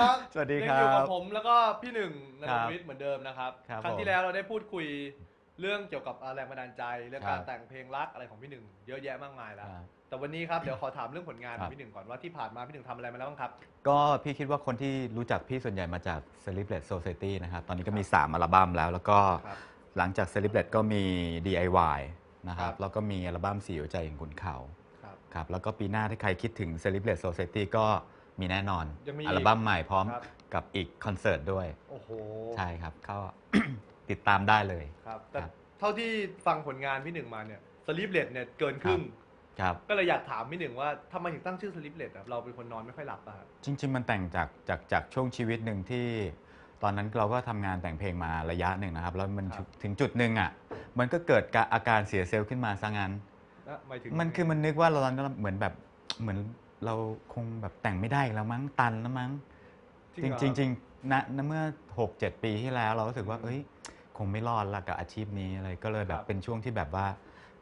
วัสดีครับสวัสดีคยังรัอยู่กับบผมแล้วก็พี่หนึ่งนครัรงบวิทย์เหมือนเดิมนะครับครับครั้งผมที่แล้วเราได้พูดคุยเรื่องเกี่ยวกับแรงบันดาลใจเรื่องครักาบรแต่งเพลงรักอะไรของพี่หนึ่งเยอะแยะมากมายแล้วครับแต่วันนี้ครับเดี๋ยวขอถามเรื่องผลงานขครัองบพี่หนึ่งก่อนว่าที่ผ่านมาพี่หนึ่งทำอะไรมาแล้วบ้างครับ ก็พี่คิดว่าคนที่รู้จักพี่ส่วนใหญ่มาจาก c e l e b r a t e Society นะครับตอนนี้ก็มี 3 อัลบั้มแล้ว แล้วก็ครับหลังจาก c e l e b r a t e ก็มี DIY นะครัครับบแล้วก็มีอัลบั้มสีหัวใจแห่งขุนเขาครับครับแล้วก็ปีหน้าถ้าใครคิดถึง c e l e b r a t e Society ก็ มีแน่นอน ยังมีอีกอัลบั้มใหม่พร้อมครับ กับอีกคอนเสิร์ตด้วย โอ้โหใช่ครับก็ ติดตามได้เลย ครับแต่ครับเท่าที่ฟังผลงานพี่หนึ่งมาเนี่ยสลิปเลตเนี่ยเกินครึ่ง ครับก็เลยอยากถามพี่หนึ่งว่าทำไมถึงตั้งชื่อสลิปเลตครับเราเป็นคนนอนไม่ค่อยหลับป่ะครับ จริงๆ มันแต่งจากจากจากช่วงชีวิตหนึ่งที่ ตอนนั้นเราก็ทำงานแต่งเพลงมาระยะหนึ่งนะครับ แล้วมันครับ ถึงจุดหนึ่งอะมันก็เกิดกะอาการเสียเซลล์ขึ้นมาซะงั้นนะหมายถึง มันคือมันนึกว่าเราตอนนั้นเหมือนแบบเหมือน เราคงแบบแต่งไม่ได้อีกแล้วมั้งตันแล้วมั้งจเหอริงๆจริงๆนะณเมื่อ 6 7 ปีที่แล้ว เรารู้สึกว่า เอ้ย คงไม่รอดละกับอาชีพนี้อะไรก็เลยแบครับบเป็นช่วงที่แบบว่า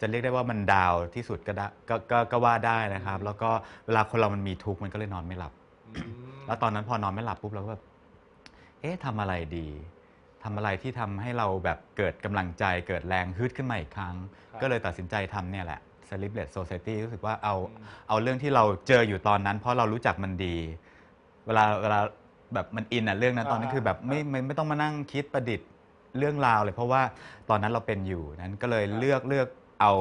จะเรียกได้ว่ามันดาวที่สุดก็ได้ก็ก็ก็ว่าได้นะครับอืมแล้วก็เวลาคนเรามันมีทุกข์มันก็เลยนอนไม่หลับ อืม แล้วตอนนั้นพอนอนไม่หลับปุ๊บเราก็แบบ เอ๊ะทำอะไรดี ทำอะไรที่ทำให้เราแบบเกิดกำลังใจ เกิดแรงฮึดขึ้นมาอีกครั้ง ครับ ก็เลยตัดสินใจทำเนี่ยแหละ c e l e b r a t e Society รู้สึกว่าเอาอืมเอาเรื่องที่เราเจออยู่ตอนนั้น เพราะเรารู้จักมันดี เวลาเวลาแบบมันอินอะเรื่องนั้นตอนนั้นคือแบบไม่ไม่ไม่ต้องมานั่งคิดประดิษฐ์เรื่องราวเลย เพราะว่าตอนนั้นเราเป็นอยู่นั้นก็เลยเลือกเลือกเอา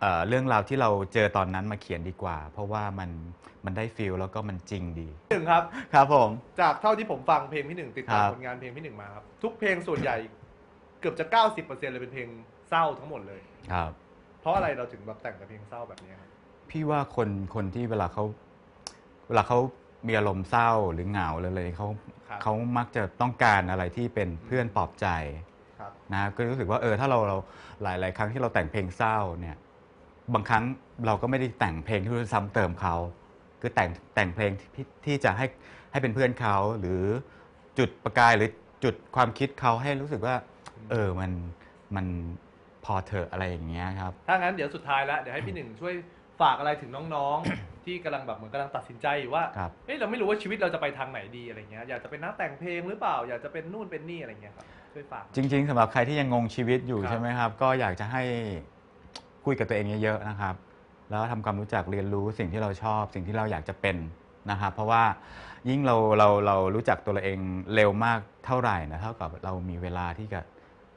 เอ่อเรื่องราวที่เราเจอตอนนั้นมาเขียนดีกว่า เพราะว่ามันมันได้ฟีลแล้วก็มันจริงดีพี่หนึ่งครับ ครับผม จากเท่าที่ผมฟังเพลงพี่หนึ่งติดตามครับ ผลงานเพลงพี่หนึ่งมาครับ ทุกเพลงส่วนใหญ่เกือบจะ 90%เลยเป็นเพลงเศร้าทั้งหมดเลย ครับ เพราะอะไรเราถึงแบบแต่งแต่เพลงเศร้าแบบนี้ครับ พี่ว่าคนคนที่เวลาเขาเวลาเขามีอารมณ์เศร้าหรือเหงาเลยเลยเขาครับเขามักจะต้องการอะไรที่เป็นเพื่อนปลอบใจครับ นะก็รู้สึกว่าเออถ้าเราเราหลายหลายครั้งที่เราแต่งเพลงเศร้าเนี่ยบางครั้งเราก็ไม่ได้แต่งเพลงที่จะซ้ำเติมเขาคือแต่งแต่งเพลงที่ที่จะให้ให้เป็นเพื่อนเขาหรือจุดประกายหรือจุดความคิดเขาให้รู้สึกว่า เออมันมัน พอเถอะอะไรอย่างเงี้ยครับ ถ้างั้นเดี๋ยวสุดท้ายแล้วเดี๋ยวให้พี่หนึ่งช่วยฝากอะไรถึงน้องๆ ที่กำลังแบบเหมือนกำลังตัดสินใจอยู่ว่าครับเฮ้ยเราไม่รู้ว่าชีวิตเราจะไปทางไหนดีอะไรเงี้ยอยากจะเป็นนักแต่งเพลงหรือเปล่า อยากจะเป็นนู่นเป็นนี่อะไรเงี้ยครับช่วยฝาก จริง ๆสำหรับใครที่ยังงงชีวิตอยู่ครับ ใช่ไหมครับ ก็อยากจะให้คุยกับตัวเองเยอะๆนะครับ แล้วทำความรู้จักเรียนรู้สิ่งที่เราชอบ สิ่งที่เราอยากจะเป็นนะครับ เพราะว่ายิ่งเราเราเรารู้จักตัวเราเองเร็วมากเท่าไหร่นะเท่ากับเรามีเวลาที่จะ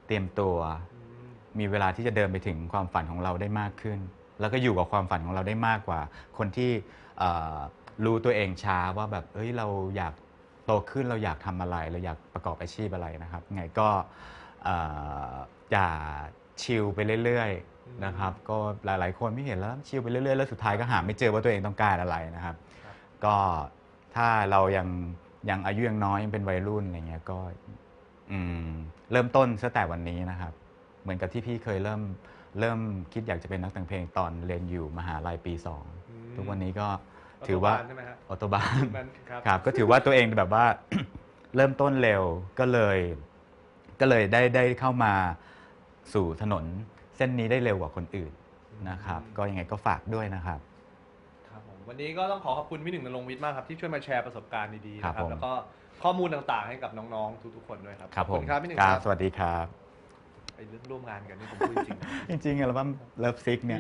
เตรียมตัวอื มมีเวลาที่จะเดินไปถึงความฝันของเราได้มากขึ้น แล้วก็อยู่กับความฝันของเราได้มากกว่า คนที่เอ่อรู้ตัวเองช้าว่าแบบเอ้ยเราอยากโตขึ้นเราอยากทำอะไร เราอยากประกอบอาชีพอะไรนะครับ ไงก็เอ่ออย่าชิลไปเรื่อยๆนะครับ ก็หลายๆ คนไม่เห็นแล้วชิลไปเรื่อยๆแล้วสุดท้ายก็หาไม่เจอว่าตัวเองต้องการอะไรนะครับครับก็ถ้าเรายังยังอายุยังน้อยยังเป็นวัยรุ่นอะไรเงี้ยก็อืมเริ่มต้นซะแต่วันนี้นะครับ เหมือนกับที่พี่เคยเริ่มเริ่มคิดอยากจะเป็นนักแต่งเพลงตอนเรียนอยู่มหาลัยปีสองอืมทุกวันนี้ก็ถือว่ารัฐบลใช่ไหมฮะออโตบานมันครับ ครับก็ถือว่าตัวเองแบบว่า เริ่มต้นเร็วก็เลย ก็เลยได้ได้เข้ามาสู่ถนนเส้นนี้ได้เร็วกว่าคนอื่นนะครับ ก็ยังไงก็ฝากด้วยนะครับ ครับผมวันนี้ก็ต้องขอขอบคุณพี่หนึ่งนรงค์วิทย์มากครับที่ช่วยมาแชร์ประสบการณ์ดีๆครับนะครับผม แล้วก็ข้อมูลต่างๆให้กับน้องๆทุกๆคนด้วยครับครับขผอบมคุณครับพี่หนึ่งคครัรับบสวัสดีครับ ไปเรื่องร่วมงานกันนี่ผมพูดจริง จริงๆอัลบั้มเลิฟซิกเนี่ย